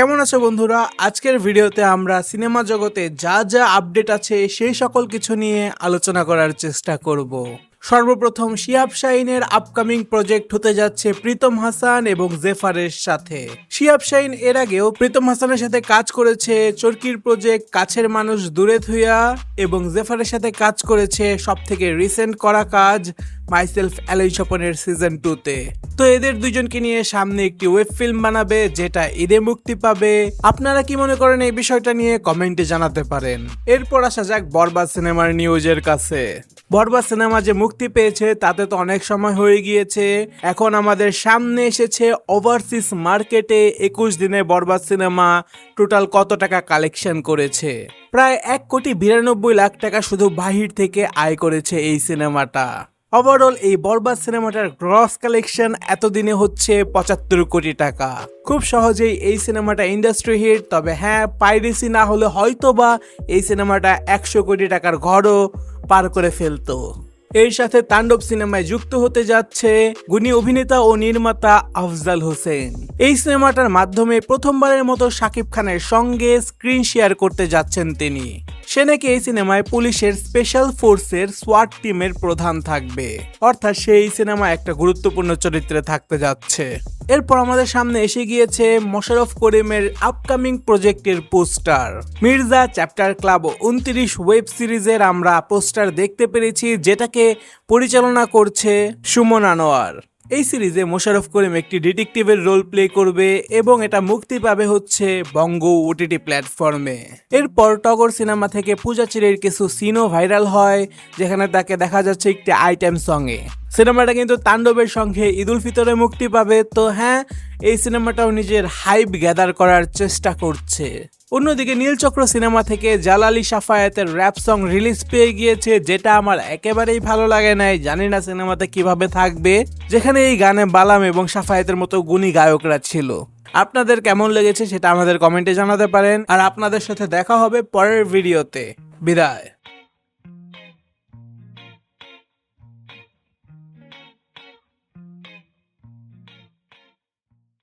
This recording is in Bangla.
কেমন আছো বন্ধুরা? আজকের ভিডিওতে আমরা সিনেমা জগতে যা যা আপডেট আছে, সেই সকল কিছু নিয়ে আলোচনা করার চেষ্টা করব। সর্বপ্রথম শিয়াব শাহিনের আপকামিং প্রজেক্ট হতে যাচ্ছে প্রীতম হাসান এবং জেফারের সাথে। শিয়াব শাহিন এর আগেও প্রীতম হাসানের সাথে কাজ করেছে চরকির প্রজেক্ট কাছের মানুষ দূরে থুইয়া এবং জেফারের সাথে কাজ করেছে সব থেকে রিসেন্ট করা কাজ মাইসেলফ অ্যালই স্বপনের সিজন টুতে তো। এদের দুজনকে নিয়ে সামনে একটি ওয়েব ফিল্ম বানাবে, যেটা ঈদে মুক্তি পাবে। আপনারা কি মনে করেন এই বিষয়টা নিয়ে কমেন্টে জানাতে পারেন। এরপর আসা যাক বরবাদ সিনেমার নিউজের কাছে। বরবাদ সিনেমা যে মুক্তি পেয়েছে, তাতে তো অনেক সময় হয়ে গিয়েছে। এখন আমাদের সামনে এসেছে ওভারসিজ মার্কেটে একুশ দিনে বরবাদ সিনেমা টোটাল কত টাকা কালেকশন করেছে? প্রায় এক কোটি বিরানব্বই লাখ টাকা শুধু বাহির থেকে আয় করেছে এই সিনেমাটা। ওভারঅল এই বরবাদ সিনেমাটার গ্রস কালেকশন এতদিনে হচ্ছে পঁচাত্তর কোটি টাকা। খুব সহজেই এই সিনেমাটা ইন্ডাস্ট্রি হিট তবে হ্যাঁ পাইরেসি না হলে হয়তো বা এই সিনেমাটা একশো কোটি টাকার ঘরও পার করে ফেলতো। এর সাথে তাণ্ডব সিনেমায় যুক্ত হতে যাচ্ছে গুণী অভিনেতা ও নির্মাতা আফজাল হোসেন। এই সিনেমাটার মাধ্যমে প্রথমবারের মতো শাকিব খানের সঙ্গে স্ক্রিন শেয়ার করতে যাচ্ছেন তিনি। সে নাকি এই সিনেমায় পুলিশের স্পেশাল ফোর্সের সোয়াট টিমের প্রধান থাকবে। অর্থাৎ সেই সিনেমায় একটা গুরুত্বপূর্ণ চরিত্রে থাকতে যাচ্ছে। এরপর আমাদের সামনে এসে গিয়েছে মোশারফ করিমের আপকামিং প্রজেক্টের পোস্টার মির্জা চ্যাপ্টার ক্লাব উনত্রিশ ওয়েব সিরিজের আমরা পোস্টার দেখতে পেরেছি, যেটাকে পরিচালনা করছে সুমন আনোয়ার। এই সিরিজে মোশারফ করিম একটি ডিটেকটিভের রোল প্লে করবে এবং এটা মুক্তি পাবে হচ্ছে বঙ্গ ওটিটি প্ল্যাটফর্মে এরপর টগর সিনেমা থেকে পূজা চিরের কিছু সিনও ভাইরাল হয়, যেখানে তাকে দেখা যাচ্ছে একটি আইটেম সঙ্গে সিনেমাটা কিন্তু তাণ্ডবের সঙ্গে ঈদুল ফিতরে মুক্তি পাবে। তো হ্যাঁ এই সিনেমাটাও নিজের হাইপ গ্যাদার করার চেষ্টা করছে। অন্যদিকে নীলচক্র সিনেমা থেকে জালালি সাফায়াতের র্যাপ সং রিলিজ পেয়ে গিয়েছে, যেটা আমার একেবারেই ভালো লাগে নাই। জানি না সিনেমাতে কীভাবে থাকবে। যেখানে এই গানে বালাম এবং সাফায়াতের মতো গুণী গায়করা ছিল। আপনাদের কেমন লেগেছে সেটা আমাদের কমেন্টে জানাতে পারেন। আর আপনাদের সাথে দেখা হবে পরের ভিডিওতে। বিদায়।